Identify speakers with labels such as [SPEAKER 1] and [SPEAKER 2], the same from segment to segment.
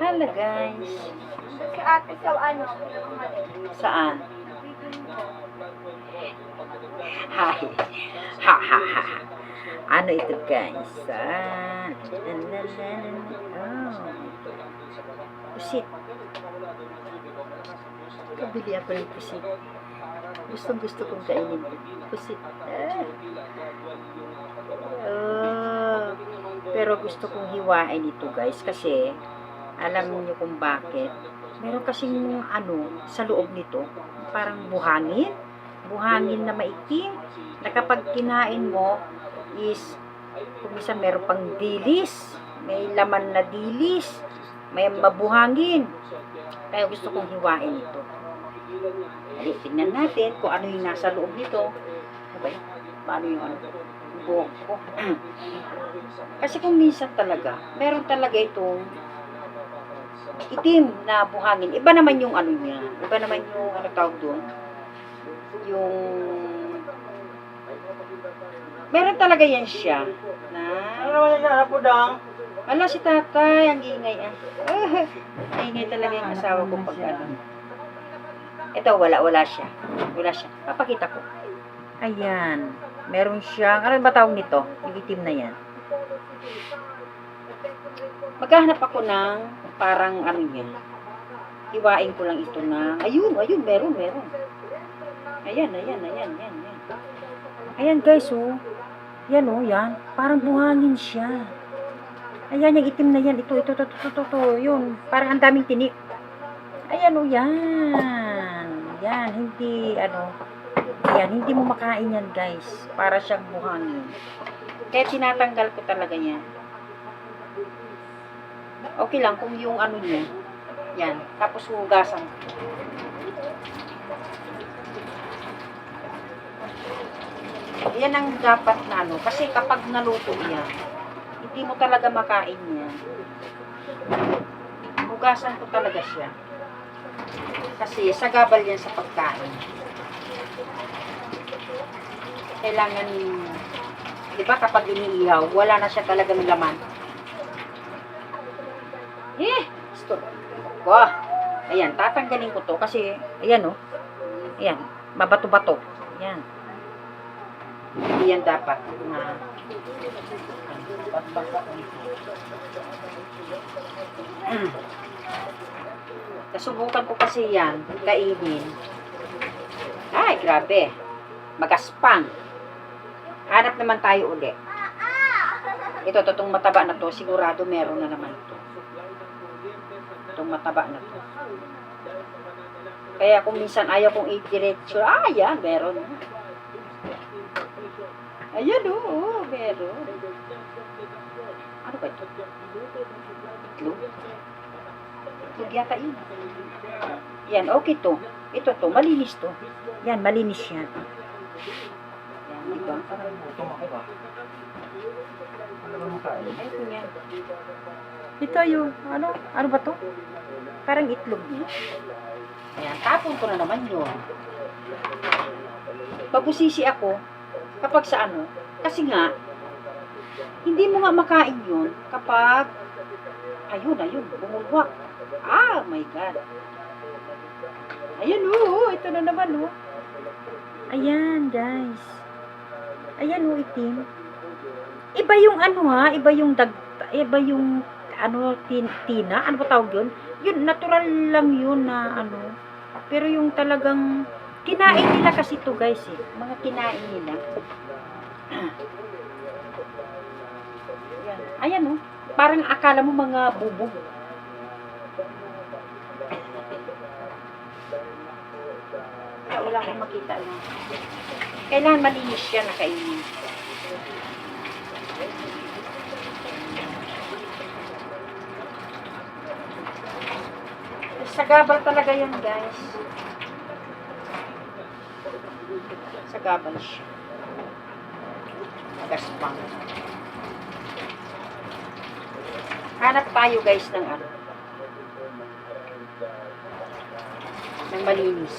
[SPEAKER 1] Hala guys.
[SPEAKER 2] Si ate sa ano,
[SPEAKER 1] Saan? Hi. Ha ha ha. Ano ito guys? Ah, Oh. Pusit. Kabili ako ng pusit. Gustong gusto kong kainin. Pusit. Ah. Oh. Pero gusto kong hiwain ito guys kasi alam niyo kung bakit. Meron kasing ano sa loob nito, parang buhangin. Buhangin na maitim na kapag kinain mo is kung minsan meron pang dilis, may laman na dilis, may mabuhangin. Kaya gusto kong hiwain ito. Dali, tingnan natin kung ano yung nasa loob nito. Yun? Paano yung ano? Buhok ko. Kasi kung minsan talaga, meron talaga itong itim na buhangin. Iba naman yung ano niya. Iba naman yung ano tawag doon. Yung meron talaga yan siya na
[SPEAKER 3] Ano naman yan, ano po dang?
[SPEAKER 1] ala si tatay ang ingay ah. Ah, ingay talaga yung asawa ko pag ano. Ito wala wala siya. Wala siya. Papakita ko. Ayan. Meron siyang ano ba tawag nito? Yung itim na yan. Maghahanap ako ng parang ano niya. Hiwain ko lang ito na, ayun, ayun, meron, meron. Ayan, ayan, ayan, ayan, ayan. Ayan guys, oh. Yan, oh, yan. Parang buhangin siya. Ayan, yung itim na yan. Ito, ito, ito, ito, ito, ito. Yun, parang ang daming tinik. Ayan, oh, yan. Yan, hindi, ano, yan, hindi mo makain yan, guys. Para siyang buhangin. Kaya tinatanggal ko talaga yan. Okay lang kung yung ano niya. Yan. Tapos hugasan. Yan ang dapat na ano. Kasi kapag naluto yan, hindi mo talaga makain yan. Hugasan ko talaga siya. Kasi sagabal yan sa pagkain. Kailangan, di ba kapag iniihaw, wala na siya talagang laman. Stop. Ko. Ayan, tatanggalin ko to kasi, ayan oh. Ayan, mabato-bato. Ayan. Hindi yan dapat na Mm. Nasubukan ko kasi yan, kainin. Ay, grabe. Magaspang. Hanap naman tayo uli. Ito, itong mataba na to, sigurado meron na naman to. Itong mataba na to. Kaya kung minsan ayaw kong i-diretso, ah, yan, meron. Ayan, oo, meron. Ano ba ito? Itlog? Itlog yata yun. Yan, okay to. Ito to, malinis to. Yan, malinis yan. Yan, di ba?
[SPEAKER 3] Gutom
[SPEAKER 1] Ito yan. Ito yung, ano, ano ba to? Parang itlog. Ayan, tapon ko na naman yun. Pabusisi ako, kapag sa ano, kasi nga, hindi mo nga makain yun kapag, ayun, ayun, bumulwak. Ah, my God. Ayan, oo, ito na naman, oh. Ayan, guys. Ayan, oh, itim. Iba yung ano ha, iba yung dag, iba yung ano, tin, tina, ano ba tawag yun? Yun, natural lang yun na ano. Pero yung talagang, kinain nila kasi to guys eh. Mga kinain nila. Ayan, Ayan oh. Parang akala mo mga bubog. Kaya wala akong makita na. Kailangan malinis siya na kainin. Sagabal talaga yan, guys. Sagabal siya. Gaspang. Hanap tayo, guys, ng ano. Ng malinis.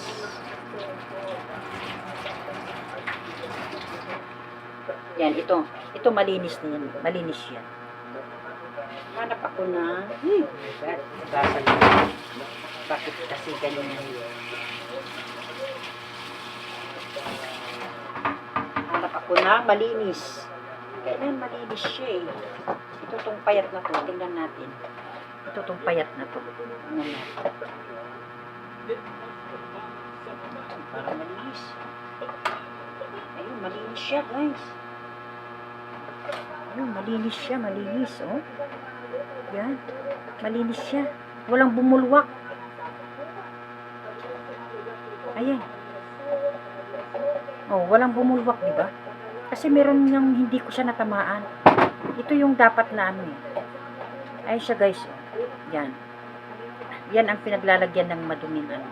[SPEAKER 1] Yan, ito. Ito malinis na yan. Malinis yan. Hanap ako na. Hmm. God, bakit? Kasi ganyan? Hanap ako na malinis. Kailan malinis siya eh. Ito tong payat na to. Tingnan natin. Ito tong payat na to. Tingnan natin. Para malinis. Ayun, malinis siya guys. Ayun, malinis siya, malinis, oh. Yan, malinis siya. Walang bumulwak. Ayan. Oh, walang bumulwak, di ba? Kasi meron yung hindi ko siya natamaan. Ito yung dapat na ano eh. Ayun siya guys. Yan. Yan ang pinaglalagyan ng maduming ano.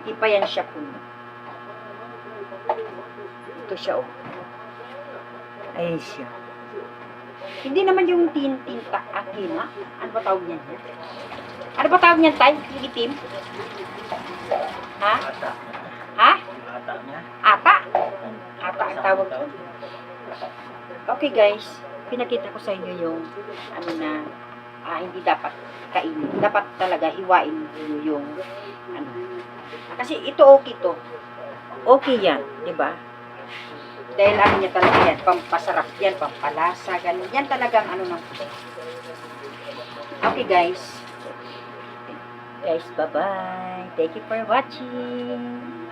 [SPEAKER 1] Hindi pa yan siya puno. Ito siya, oh. Ayan siya. Hindi naman yung tin tinta akina. Ano ba tawag niyan? Ano ba tawag niyan, Tay? Itim? Ha? Ha? Ata? Ata ang tawag ko. Okay guys, pinakita ko sa inyo yung ano na ah, hindi dapat kainin. Dapat talaga hiwain niyo yung ano. Kasi ito okay to. Okay yan, di ba? Dahil ano niya talaga yan, pampasarap yan, pampalasa, ganun. Yan talagang ano ng Okay guys. Guys, bye-bye. Thank you for watching.